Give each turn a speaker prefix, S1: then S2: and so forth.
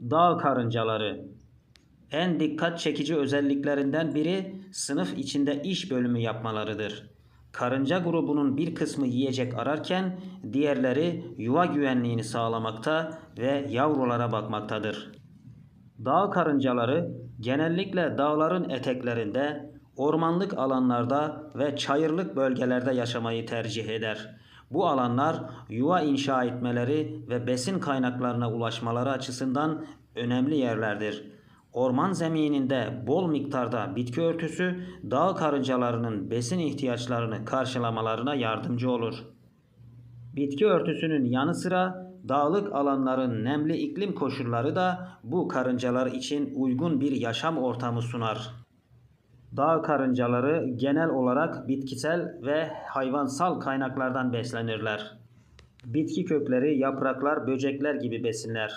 S1: Dağ karıncaları en dikkat çekici özelliklerinden biri sınıf içinde iş bölümü yapmalarıdır. Karınca grubunun bir kısmı yiyecek ararken diğerleri yuva güvenliğini sağlamakta ve yavrulara bakmaktadır. Dağ karıncaları genellikle dağların eteklerinde, ormanlık alanlarda ve çayırlık bölgelerde yaşamayı tercih eder. Bu alanlar yuva inşa etmeleri ve besin kaynaklarına ulaşmaları açısından önemli yerlerdir. Orman zemininde bol miktarda bitki örtüsü dağ karıncalarının besin ihtiyaçlarını karşılamalarına yardımcı olur. Bitki örtüsünün yanı sıra dağlık alanların nemli iklim koşulları da bu karıncalar için uygun bir yaşam ortamı sunar. Dağ karıncaları genel olarak bitkisel ve hayvansal kaynaklardan beslenirler. Bitki kökleri, yapraklar, böcekler gibi besinler.